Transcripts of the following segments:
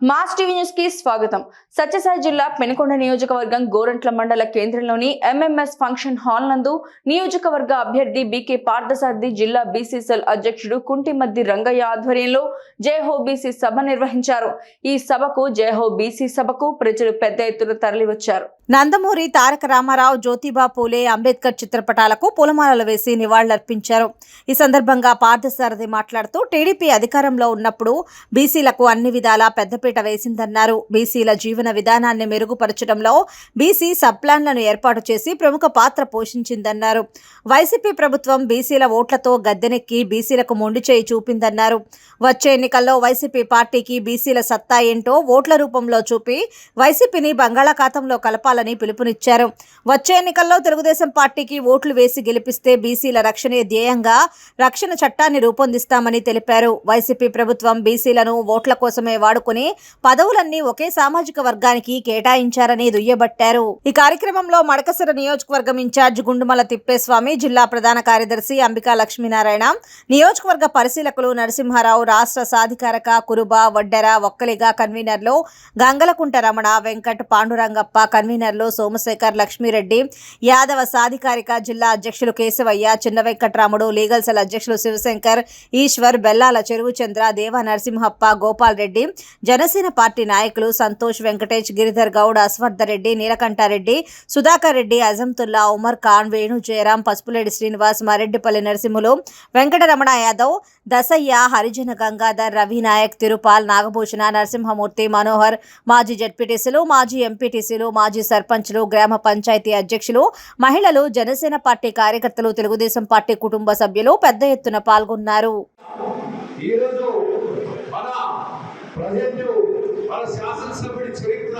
Mass TV న్యూస్కి స్వాగతం. సత్యసాయి జిల్లా పెనుకొండ నియోజకవర్గం గోరంట్ల మండల కేంద్రంలోని ఎంఎంఎస్ ఫంక్షన్ హాల్ నందు నియోజకవర్గ అభ్యర్థి బీకే పార్థసారథి జిల్లా బీసీసీఎల్ అధ్యక్షుడు కుంటిమద్ది రంగయ్య ఆధ్వర్యంలో జయహో బీసీ సభ నిర్వహించారు. ఈ సభకు జయహో బీసీ సభకు ప్రజలు పెద్ద ఎత్తున తరలివచ్చారు. నందమూరి తారక రామారావు జ్యోతిబా పూలే అంబేద్కర్ చిత్రపటాలకు పూలమాలలు వేసి నివాళులర్పించారు. ఈ సందర్భంగా పార్థసారథి మాట్లాడుతూ టీడీపీ అధికారంలో ఉన్నప్పుడు బీసీలకు అన్ని విధాలా పెద్దపీట వేసిందన్నారు. బీసీల జీవన విధానాన్ని మెరుగుపరచడంలో బీసీ సబ్ ప్లాన్లను ఏర్పాటు చేసి ప్రముఖ పాత్ర పోషించిందన్నారు. వైసీపీ ప్రభుత్వం బీసీల ఓట్లతో గద్దెనెక్కి బీసీలకు మొండి చేయి చూపిందన్నారు. వచ్చే ఎన్నికల్లో వైసీపీ పార్టీకి బీసీల సత్తా ఏంటో ఓట్ల రూపంలో చూపి వైసీపీని బంగాళాఖాతంలో కలపాలని పిలుపునిచ్చారు. వచ్చే ఎన్నికల్లో తెలుగుదేశం పార్టీకి ఓట్లు వేసి గెలిపిస్తే బీసీల రక్షణే ధ్యేయంగా రక్షణ చట్టాన్ని రూపొందిస్తామని తెలిపారు. వైసీపీ ప్రభుత్వం బీసీలను ఓట్ల కోసమే వాడుకుని పదవులన్నీ ఒకే సామాజిక వర్గానికి కేటాయించారని దుయ్యబట్టారు. ఈ కార్యక్రమంలో మడకసిర నియోజకవర్గం ఇన్ఛార్జ్ గుండుమల తిప్పేస్వామి జిల్లా ప్రధాన కార్యదర్శి అంబికా లక్ష్మీనారాయణ నియోజకవర్గ పరిశీలకులు నరసింహారావు రాష్ట్ర సాధికారక కురుబ వడ్డెర ఒక్కలిగా కన్వీనర్లు గంగలకుంట రమణ వెంకట్ పాండురంగప్ప కన్వీనర్లు సోమశేఖర్ లక్ష్మీరెడ్డి యాదవ సాధికారిక జిల్లా అధ్యక్షులు కేశవయ్య చిన్న వెంకట్రాముడు లీగల్ సెల్ అధ్యక్షులు శివశంకర్ ఈశ్వర్ బెల్లాల చెరువు చంద్ర దేవ నరసింహప్ప గోపాల్ రెడ్డి జనసేన పార్టీ నాయకులు సంతోష్ వెంకటేష్ గిరిధర్ గౌడ్ అశ్వర్ధరెడ్డి నీలకంఠారెడ్డి సుధాకర్ రెడ్డి అజంతుల్లా ఉమర్ ఖాన్ వేణు జయరాం పసుపులేడి శ్రీనివాస్ మారెడ్డిపల్లి నరసింహులు వెంకటరమణ యాదవ్ దసయ్య హరిజన గంగాధర్ రవి నాయక్ తిరుపాల్ నాగభూషణ నరసింహమూర్తి మనోహర్ మాజీ జడ్పీటీసీలు మాజీ ఎంపీటీసీలు మాజీ సర్పంచ్లు గ్రామ పంచాయతీ అధ్యక్షులు మహిళలు జనసేన పార్టీ కార్యకర్తలు తెలుగుదేశం పార్టీ కుటుంబ సభ్యులు పెద్ద ఎత్తున పాల్గొన్నారు. మన శాసనసభ్యుడి చరిత్ర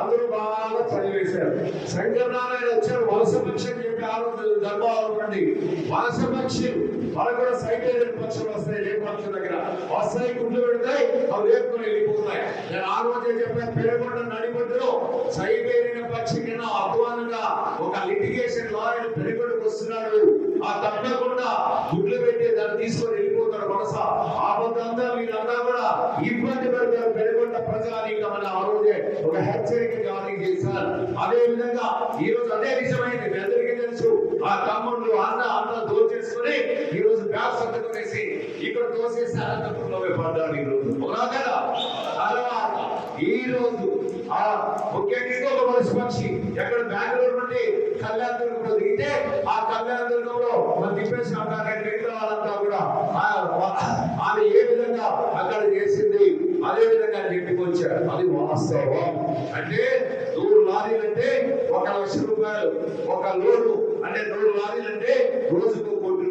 అందరూ బాగా చదివేశారు. శంకర్ నారాయణ వచ్చారు వలస పక్షి అని చెప్పి ఆ రోజు దర్బారు నుండి వలస పక్షి మనకు కూడా సైబేరియన్ పక్షులు వస్తాయి ఏ పక్షుల దగ్గర? వస్తాయి గుడ్లు పెడతాయి అవి వేపుకొని వెళ్ళిపోతాయి. నేను ఆ రోజే చెప్పాను పేరుకొండ నడిబొడ్డులో సైబేరియన్ పక్షి కింద అధ్వానంగా ఒక లిటిగేషన్ లాయర్ పెరుగుడికి వస్తున్నాడు. ఆ తప్పకుండా గుడ్లు పెట్టి దాన్ని తీసుకొని వెళ్ళిపోతాడు వలస ఆ పొద్దంతా వీళ్ళంతా కూడా ఇబ్బంది పెడతారు పెరుగుంట ప్రజానీకమని ఆ రోజే ఒక హెచ్చరిక జారీ చేశారు. అదే విధంగా ఈ రోజు అదే నిజమైంది మీ అందరికీ తెలుసు. ఆ తమ్ముళ్ళు అన్న అన్న దోచేసుకుని ఈ రోజు బ్యాగ్ సర్దుకునేసి ఇక్కడ తోసేసి అనంతపురంలో పడ్డాడు ఈ రోజు. కదా? తర్వాత ఈ రోజు ఆ ముఖ్యంగా ఇంకొక మనిషి పక్షి ఎక్కడ బెంగళూరు నుండి కళ్యాణ దుర్గంలో దిగితే ఆ కళ్యాణ దుర్గంలో మన తిప్పేసి గారి వాళ్ళంతా కూడా ఆమె ఏ విధంగా అక్కడ చేసింది అదే విధంగా ఇంటికి అది వాస్తవం. అంటే నూరు లారీలు అంటే ఒక లక్ష రూపాయలు ఒక లోడు అంటే నూరు లారీలు అంటే రోజు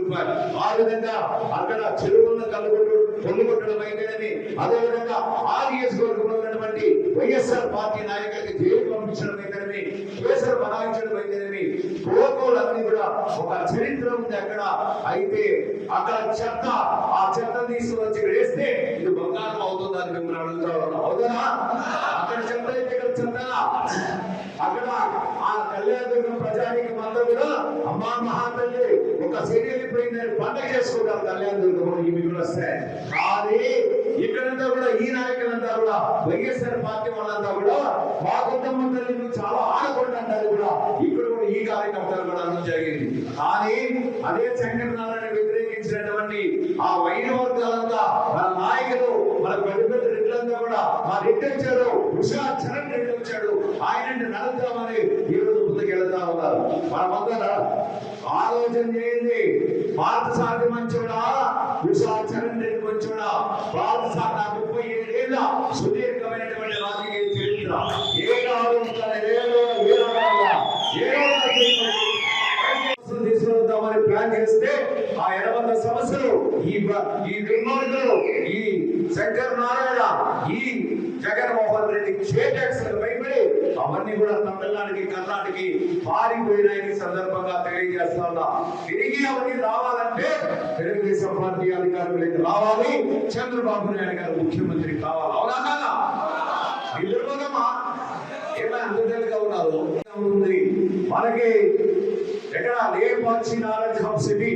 కోటి ఆ విధంగా అక్కడ చెరువులను కలుగొట్టు పొల్లు కొట్టడం అయితేనేమి? అదే విధంగా ఆ నియోజకవర్గంలో ఉన్నటువంటి వైఎస్ఆర్ పార్టీ నాయకులకి జైలు పంపించడం అయితేనేమి? కేసులు బనాయించడం అయితేనేమి? కోకోలన్నీ కూడా ఒక చరిత్ర ఉంది అక్కడ. అయితే అక్కడ చెత్త ఆ చెత్త తీసుకుని వచ్చి ఇక్కడ వేస్తే ఇది బంగారం అవుతుందని మిమ్మల్ని అడుగుతా అవుతుందా అక్కడ చెత్త అయితే ఇక్కడ చెత్తనా అక్కడ ఆ కళ్యాణదుర్గం ప్రజానికి మందరూ కూడా అమ్మా మహాతల్లి ఒక సీరియల్ పండగ చేసుకుంటారు కళ్యాణ ఇవి కూడా వస్తాయి కానీ ఇక్కడంతా కూడా ఈ నాయకులంతా కూడా వైఎస్ఆర్ పార్టీ వాళ్ళంతా కూడా మా కుటుంబం తల్లి నువ్వు చాలా ఆడకుండా అంటారు కూడా. ఇక్కడ కూడా ఈ కార్యకర్తలు కూడా అనడం జరిగింది. కానీ అదే శంకర వ్యతిరేకించినటువంటి ఆ వైద్య వర్గాలంతా మన నాయకులు మన పెద్ద పెద్ద రెడ్లంతా కూడా మా రెడ్డి వచ్చారు ఉషా చరణ్ రెడ్డి వచ్చాడు. ఆయన నడుద్దామని ఈ రోజు ముందుకు వెళ్తా ఉన్నారు. మనమంతా ఆలోచన చేయండి. భారత మంచోడా? ఉషా చరణ్ రెడ్డి మంచోడా? భారత నా ముప్పై ఏడేళ్ళ సుదీర్ఘమైనటువంటి రాజకీయ చరిత్ర. ఏ ఆలోచన తీసుకువద్దామని ప్లాన్ చేస్తే ఆ ఎనభై సమస్యలు ఈ ఈ దుర్మార్గులు ఈ శంకర్ నారాయణ ఈ జగన్మోహన్ రెడ్డి చేటాక్స్ అవన్నీ కూడా తమిళనాడుకి కర్ణాటకకి పారిపోయినాయని సందర్భంగా తెలియజేస్తా ఉన్నా. తిరిగి అవన్నీ రావాలంటే తెలుగుదేశం పార్టీ అధికారులకి రావాలి. చంద్రబాబు నాయుడు గారు ముఖ్యమంత్రి కావాలి. అవునా కాదా? నిద్రపోదమ్మా ఏమైనా అందుగా ఉన్నారు? ఉంది మనకి ఎక్కడ లేపాక్షి నాలెడ్జ్ హబ్ సిటీ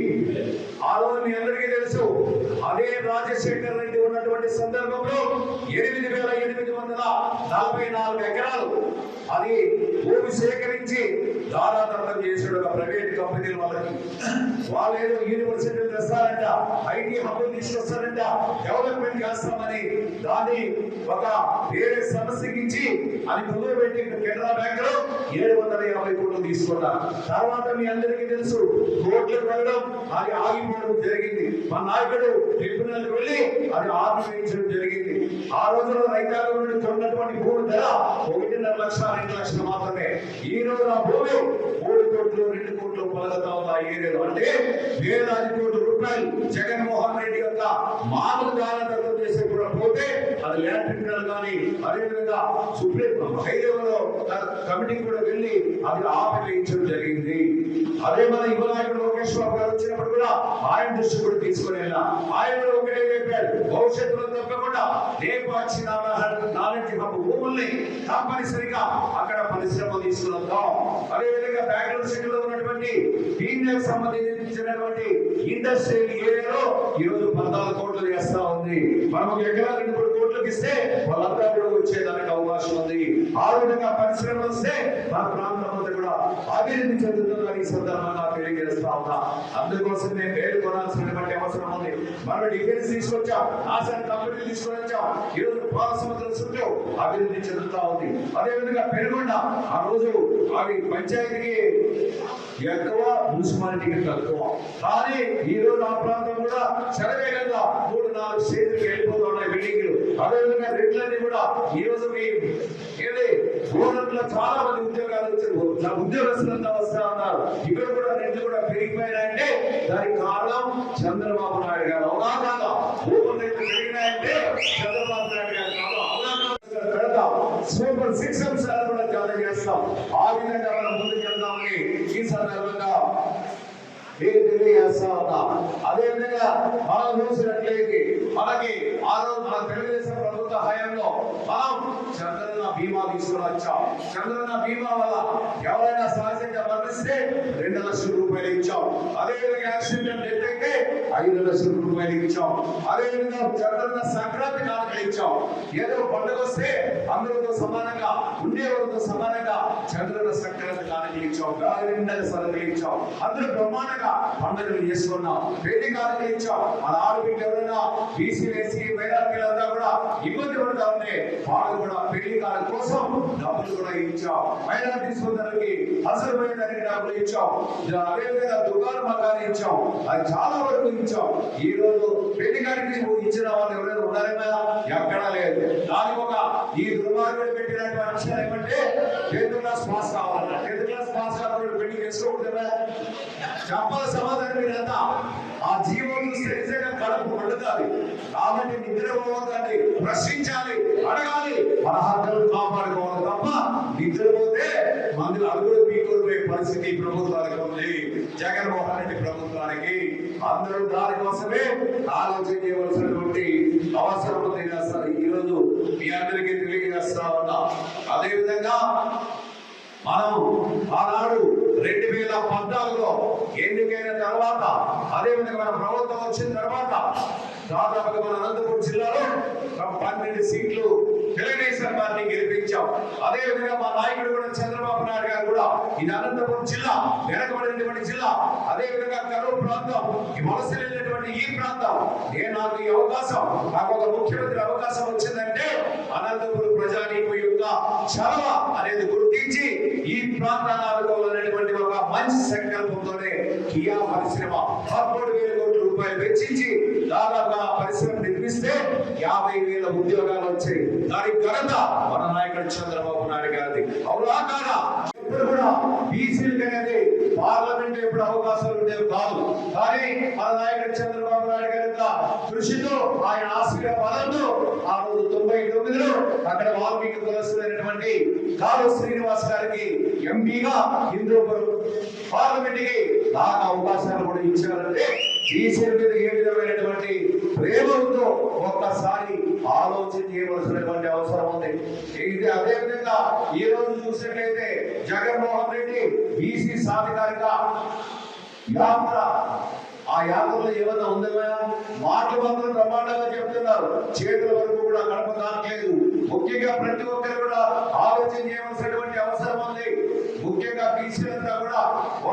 ఆ రోజు మీ అందరికీ తెలుసు. అదే రాజశేఖర్ రెడ్డి ఉన్నటువంటి సందర్భంలో ఎనిమిది వేల ఎనిమిది వందల నలభై నాలుగు ఎకరాలు అది భూమి సేకరించి దారాదత్తం చేసాడు ఒక ప్రైవేట్ కంపెనీల వాళ్ళకి. వాళ్ళు ఏదో యూనివర్సిటీలు తెస్తారంట ఐటీ హబ్బులు తీసుకొస్తారంట డెవలప్మెంట్ చేస్తామని దాన్ని ఒక వేరే సమస్యకి ఇచ్చి అది ముందు పెట్టి కెనరా బ్యాంక్లో ఏడు వందల యాభై కోట్లు తీసుకున్నారు. తర్వాత మీ అందరికీ తెలుసు రోడ్లకు వెళ్ళడం అది ఆగిపోవడం జరిగింది. మా నాయకుడు ట్రిబ్యునల్ వెళ్ళి అది ఆపివేయించడం జరిగింది. ఆ రోజుల్లో రైతాంగం నుండి కొన్నటువంటి భూమి ధర ఒకటిన్నర లక్షల రెండు లక్షలు మాత్రమే. ఈ రోజు ఆ భూమి మూడు కోట్లు రెండు కోట్లు పొలగతా ఉంది ఆ ఏరియాలో. అంటే వేలాది కోట్ల రూపాయలు జగన్మోహన్ రెడ్డి గారు మామూలు దానదత్తం చేసే కూడా ఎలక్ట్రికల్ ల్యాండ్ కానీ అదేవిధంగా సుప్రీం హై కమిటీ కూడా వెళ్ళి అది ఆపేయించడం జరిగింది. అదే మన యువనాయకుడు లోకేష్ బాబు గారు వచ్చినప్పుడు కూడా ఆయన దృష్టి కూడా తీసుకుని వెళ్ళా. ఆయన ఒకటే చెప్పాడు భవిష్యత్తులో తప్పకుండా లేపాక్షి నాలెడ్జ్ హబ్ భూముల్ని తప్పనిసరిగా అక్కడ పరిశ్రమ తీసుకున్నాం అదేవిధంగా బెంగళూరు సిటీలో ఉన్నటువంటి దీనికి సంబంధించినటువంటి ఇండస్ట్రియల్ ఏరియాలో ఈ రోజు పద్నాలుగు కోట్లు చేస్తా ఉంది. మనం ఒక ఎకరా రెండు కోట్లకి ఇస్తే వాళ్ళంతా కూడా వచ్చేదానికి అవకాశం ఉంది. ఆ విధంగా పరిశ్రమలు వస్తే మా ప్రాంతం అంతా కూడా అభివృద్ధి చెందుతుందని ఈ సందర్భంగా తెలియజేస్తా ఉన్నా. అందుకోసం నేను మేలు కొనాల్సినటువంటి అవసరం ఉంది. మనం డిఫెన్స్ తీసుకొచ్చాం. సరే కంపెనీ తీసుకొని వచ్చాం. ఈ రోజు పాల చుట్టూ అభివృద్ధి చెందుతా ఉంది. అదే విధంగా పెనుగొండ ఆ రోజు అవి పంచాయతీకి ఎక్కువ మున్సిపాలిటీకి తక్కువ. కానీ ఈ రోజు ఆ ప్రాంతం కూడా శరవేగంగా మూడు నాలుగు స్టేజ్కి వెళ్ళిపోతూ ఉన్నాయి బిల్డింగ్లు. అదేవిధంగా రెట్లన్నీ కూడా ఈ రోజు మీ ఏది? గవర్నమెంట్లో చాలా మంది ఉద్యోగాలు వచ్చారు. నా ఉద్యోగస్తులంతా వస్తా ఉన్నారు. ఇక్కడ కూడా రెట్లు కూడా పెరిగిపోయినాయంటే దానికి కారణం చంద్రబాబు నాయుడు గారు. అవునా కాదా భూముల పెరిగినాయంటే చంద్రబాబు నాయుడు గారు కాదు అవునా కాదా? సూపర్ సిక్స్ అంశాలు కూడా జారీ చేస్తాం. ఆ విధంగా మనం ముందుకు వెళ్దామని ఈ సందర్భంగా నేను తెలియజేస్తా ఉన్నా అదే మనం చూసినట్లయితే మనకి ఆ రోజు మన తెలుగుదేశం ప్రభుత్వ హయాంలో మనం చంద్రన్న బీమా తీసుకుని వచ్చాం. చంద్రన్న బీమా వల్ల ఎవరైనా సహజంగా మరణిస్తే రెండు లక్షల రూపాయలు ఇచ్చాం. అదేవిధంగా యాక్సిడెంట్ డెత్ అయితే ఐదు లక్షల రూపాయలు ఇచ్చాం. అదేవిధంగా చంద్రన్న సంక్రాంతి కానుకలు ఇచ్చాం. ఏదో పండుగ వస్తే అందరితో సమానంగా ఉండేవారితో సమానంగా చంద్రన్న సంక్రాంతి కానుకలు ఇచ్చాం గాలి సరుకులు ఇచ్చాం అందరూ బ్రహ్మాండంగా పండుగలు చేసుకున్నాం పేరు కానుకలు ఇచ్చాం మన ఆడబిడ్డ ఎవరైనా బీసీ ఎస్సీ మైనార్టీలంతా కూడా ఇబ్బంది పడతా ఉంటే వాళ్ళు కూడా పెళ్ళి కాలం కోసం డబ్బులు కూడా ఇచ్చాం మైనార్టీ సోదరులకి అవసరమైన దానికి డబ్బులు ఇచ్చాం అదేవిధంగా దుకాణం మగ్గాలు ఇచ్చాం అది చాలా వరకు ఇచ్చాం ఈ రోజు పెళ్ళి గారికి ఇచ్చిన వాళ్ళు ఎవరైనా ఉన్నారేమో ఎక్కడా లేదు. దానికి ఒక ఈ దుర్మార్గుడు పెట్టినటువంటి అంశాలు ఏమంటే పేరు క్లాస్ పాస్ కావాలన్న టెన్త్ క్లాస్ పాస్ కావాలి పెళ్ళి చేసుకోకూడదా చెప్పాలి సమాధానం మీరంతా ఆ జీవనం చూస్తే నిజంగా కడుపు పండుతుంది కాబట్టి నిద్రపోవద్దండి. ప్రశ్నించాలి. అడగాలి. మన హక్కులను కాపాడుకోవాలి తప్ప నిద్రపోతే మందులు అడుగులు పీకోపోయే పరిస్థితి ప్రభుత్వానికి ఉంది. జగన్మోహన్ రెడ్డి ప్రభుత్వానికి అందరూ దానికోసమే ఆలోచన చేయవలసినటువంటి అవసరం ఉంది ఈ రోజు మీ అందరికీ తెలియజేస్తా ఉన్నా. అదే విధంగా మనం ఆనాడు రెండు వేల పద్నాలుగులో ఎన్నికైన తర్వాత అదేవిధంగా మన ప్రభుత్వం వచ్చిన తర్వాత దాదాపుగా మన అనంతపురం జిల్లాలో పన్నెండు సీట్లు తెలుగుదేశం పార్టీ గెలిపించాం. అదే విధంగా మా నాయకుడు కూడా చంద్రబాబు నాయుడు గారు కూడా ఇది అనంతపురం జిల్లా వెనకబడినటువంటి జిల్లా అదే విధంగా కరువు ప్రాంతం ఈ వలసలేనటువంటి ఈ ప్రాంతం. నేను నాకు ఈ అవకాశం నాకు ఒక ముఖ్యమంత్రి అవకాశం వచ్చిందంటే అనంతపురం ప్రజానీకు యొక్క చలవ అనేది గుర్తించి ఈ ప్రాంతాన్ని మంచి సంకల్పంతోనే కియా పరిశ్రమ పదమూడు వేల కోట్ల రూపాయలు వెచ్చించి దాదాపుగా పరిశ్రమ నిర్మిస్తే యాభై వేల ఉద్యోగాలు వచ్చాయి. దానికి ఘనత మన నాయకుడు చంద్రబాబు నాయుడు గారిది. అవునా కాదా? ఇప్పుడు కూడా బీసీలకు అనేది పార్లమెంట్ ఎప్పుడు అవకాశాలు ఉండేవి కాదు. కానీ మన నాయకుడు చంద్రబాబు నాయుడు గారి కృషితో ఆయన ఆశయ పదంతో ఆ రోజు తొంభై తొమ్మిదిలో అక్కడ వాల్మీకి కులస్తులైనటువంటి కాలు శ్రీనివాస్ గారికి ఎంపీగా హిందూపురం పార్లమెంట్కి నాకు అవకాశాలు కూడా ఇచ్చారంటే బీసీల మీద ఏ విధమైనటువంటి ప్రేమ ఉందో ఒక్కసారి ఆలోచన చేయవలసినటువంటి అవసరం ఉంది. ఇది అదే విధంగా ఈ రోజు చూసినట్లయితే జగన్మోహన్ రెడ్డి బీసీ సాధికారిక యాత్ర ఆ యాత్రలో ఏమైనా ఉందా మాటలు మాత్రం బ్రహ్మాండంగా చెప్తున్నారు. చేతుల వరకు కూడా కడప కావట్లేదు ముఖ్యంగా ప్రతి ఒక్కరు కూడా ఆలోచన చేయవలసినటువంటి అవసరం ఉంది. ముఖ్యంగా బీసీలంతా కూడా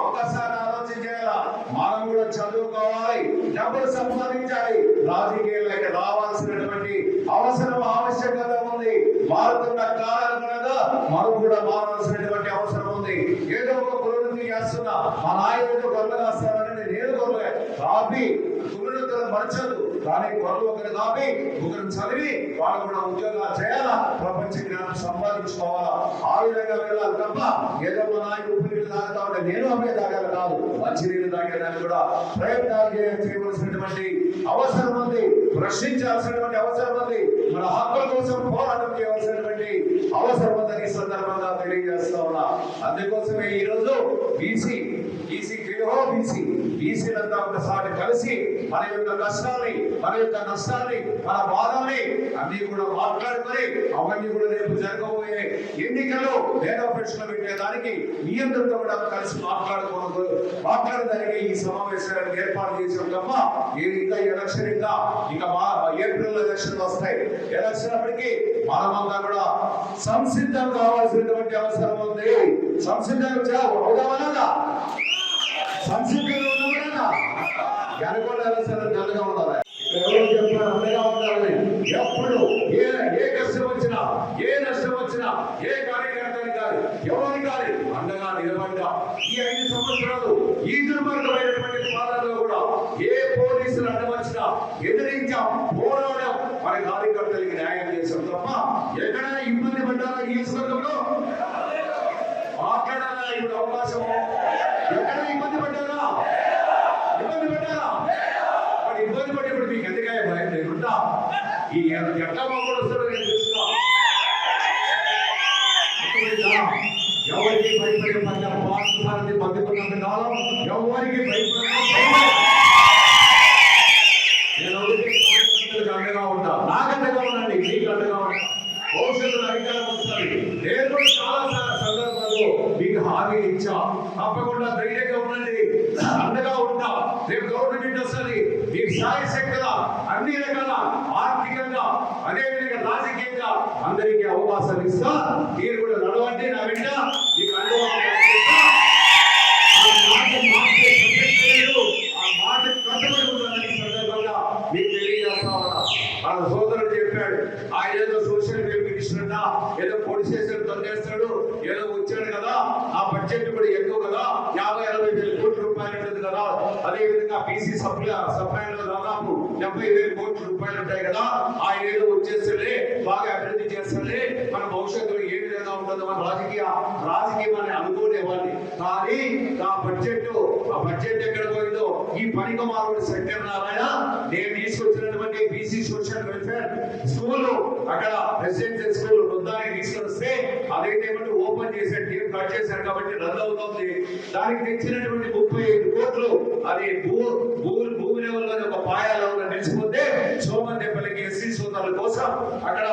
ఒక్కసారి ఆలోచన చేయాలా? మనం కూడా చదువుకోవాలి డబ్బులు సంపాదించాలి. రాజకీయాల్లోకి రావాల్సినటువంటి అవసరం ఆవశ్యకత ఉంది. మారుతున్న కాలానుగుణంగా మనం కూడా మారాల్సినటువంటి అవసరం ఉంది. ఏదో ఒక చేస్తున్నా. మా నాయకుడు గొర్రెలు కాస్తానని నేను గొర్రె. కాపి గురుడు మరచదు. కానీ గొర్రెలు ఒకరు కాపి ఒకరు చదివి వాళ్ళు కూడా ఉద్యోగాలు చేయాలా? ప్రపంచ జ్ఞానం సంపాదించుకోవాలా? ఆ విధంగా వెళ్ళాలి తప్ప ఏదో మా నాయకుడు నీళ్ళు తాగుతా ఉంటే నేను అమ్మే తాగాలి కాదు. మంచి నీళ్ళు తాగేదాన్ని కూడా ప్రయత్నాలు చేయవలసినటువంటి అవసరం ఉంది. ప్రశ్నించాల్సినటువంటి అవసరం ఉంది మన హక్కుల కోసం పోరాటం చేయవలసినటువంటి అవసరం ఉందని సందర్భంగా తెలియజేస్తా ఉన్నా. అందుకోసమే ఈ రోజు బీసీ బీసీ బీసీ బీసీలంతా ఒకసారి కలిసి మన యొక్క కష్టాన్ని మన యొక్క నష్టాన్ని మన బాధల్ని అన్ని కూడా మాట్లాడుకొని అవన్నీ కూడా రేపు జరగబోయే ఎన్నికల్లో లేదా ప్రశ్నలు పెట్టేదానికి మీ అందరితో కూడా కలిసి మాట్లాడుకోవడం మాట్లాడడానికి ఈ సమావేశాన్ని ఏర్పాటు చేసాం తప్ప ఏ ఇంకా ఎలక్షన్ ఇంకా ఇంకా మా ఏప్రిల్ ఎలక్షన్లు వస్తాయి. ఎలక్షన్ అప్పటికి మనమంతా కూడా సంసిద్ధం కావాల్సినటువంటి అవసరం ఉంది. సంసిద్ధం అవుదామన్నా సంసిద్ధంగా ఉన్నప్పుడేనా వెనకాల ఎలక్షన్ ఇబ్బంది ఈ సందర్భంలో మాట్లాడాలా? ఇప్పుడు అవకాశం ఎక్కడ ఇబ్బంది పడ్డారా? ఇబ్బంది పడ్డారా? మరి ఇబ్బంది పడేప్పుడు మీకు ఎందుకే భయం? లేకుండా ఈ ఎట్లా మాకు వస్తాడో నేను చూస్తున్నా ఎవరికి భయపడే పని పాఠశాలని పందుకున్నంత కాలం ఎవరికి భయపడే నేను ఒకటి అండగా ఉంటా. నాకు ఉండండి. మీకు అండగా అధికారం నేను చాలా స- సందర్భాల్లో మీకు హామీ ఇచ్చా. తప్పకుండా ధైర్యంగా ఉండండి. అండగా ఉంటా. రేపు గవర్నమెంట్ వస్తుంది మీకు సాయ శక్తుల అన్ని రకాల ఆర్థికంగా అదేవిధంగా రాజకీయంగా అందరికీ అవకాశాలు ఇస్తా. మీరు కూడా నడవండి నా వెంట. మీకు అనుభవం ఆ మాట కట్టుబడి ఉండాలని సందర్భంగా మీకు తెలియజేస్తా ఉన్నా. మన సోదరుడు చెప్పాడు ఆయన ఏదో సోషల్ వెల్ఫేర్ మినిస్టర్ ఏదో పొడి చేసాడు తొందేస్తాడు ఏదో వచ్చాడు కదా ఆ బడ్జెట్ కూడా ఎక్కువ కదా యాభై అరవై వేల కోట్ల రూపాయలు ఉంటుంది కదా. అదే విధంగా బీసీ సప్లై సప్లైలో దాదాపు డెబ్బై వేల కోట్ల రూపాయలు ఉంటాయి కదా. ఆయన ఏదో వచ్చేస్తాడే బాగా అభివృద్ధి చేస్తాడే మన భవిష్యత్తులో ఏ విధంగా ఉంటుందో మన రాజకీయ రాజకీయం అని అనుకునేవాడిని కానీ ఆ బడ్జెట్ ఆ బడ్జెట్ ఎక్కడ పోయిందో ఈ పనికి మారుడు శంకర్ నారాయణ నేను తీసుకొచ్చిన బీసీ సోషల్ వెల్ఫేర్ స్కూల్ అక్కడ రెసిడెన్షియల్ స్కూల్ వృద్ధానికి తీసుకొస్తే అదైతే ఏమంటే ఓపెన్ చేశారు టీం కట్ చేశారు కాబట్టి రద్దు అవుతుంది. దానికి తెచ్చినటువంటి ముప్పై ఐదు కోట్లు అది భూ భూ భూమి లెవెల్లోనే ఒక పాయాలో నిలిచిపోతే సోమన్నేపల్లికి ఎస్సీ సోదరుల కోసం అక్కడ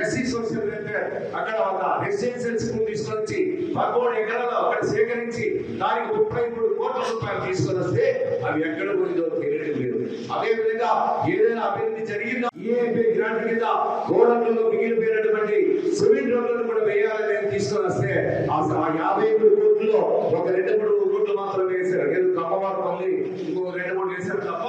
ఎస్సీ సోషల్ వెల్ఫేర్ అక్కడ ఒక రెసిడెన్షియల్ స్కూల్ తీసుకొచ్చి పదమూడు ఎకరాలు అక్కడ సేకరించి దానికి ముప్పై మూడు కోట్ల రూపాయలు తీసుకొని వస్తే అవి ఎక్కడ పోయిందో అదే విధంగా ఏదైనా అభివృద్ధి జరిగిందా ఈఏపీ గ్రాంట్ కింద మిగిలిపోయినటువంటి సిమెంట్ రోడ్లను కూడా వేయాలని నేను తీసుకొని వస్తే ఆ యాభై మూడు కోట్లలో ఒక రెండు మూడు కోట్లు మాత్రం వేశారు. ఏదో కమ్మవారపల్లి ఇంకో రెండు మూడు వేశారు తప్ప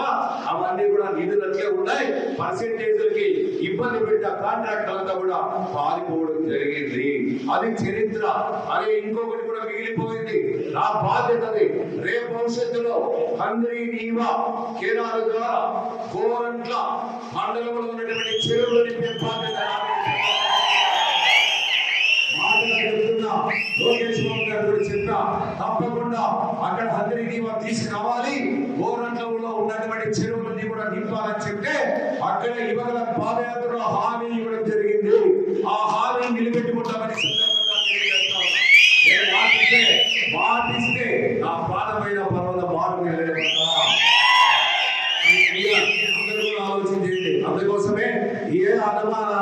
అవన్నీ కూడా నిధులు అట్లే ఉన్నాయి. పర్సెంటేజ్లకి ఇబ్బంది పెట్టిన కాంట్రాక్టర్లంతా కూడా పారిపోవడం జరిగింది. అది చరిత్ర. అదే ఇంకొకటి కూడా మిగిలిపోయింది. నా బాధ్యతది రేపు భవిష్యత్తులో హంద్రీ నీవా కేనాల ద్వారా గోరంట్ల మండలంలో ఉన్నటువంటి చెరువులు నింపే బాధ్యత లోకేష్ బాబు గారు కూడా తప్పకుండా అక్కడ హంద్రీ నీవా తీసుకురావాలి. గోరంట్లలో ఉన్నటువంటి చెరువులన్నీ కూడా నింపాలని చెప్తే అక్కడ యువకుల పాదయాత్రలో హామీ ఇవ్వడం జరిగింది. ఆ హామీ నిలబెట్టుకుంటామని సందర్భంగా తెలియజేస్తాం నేను మాటిస్తే మాటిస్తే నా పాదమైన పర్వత మార్పు వెళ్ళలేమన్నా అందరూ ఆలోచన చేయండి అందుకోసమే ఏ అనుమానం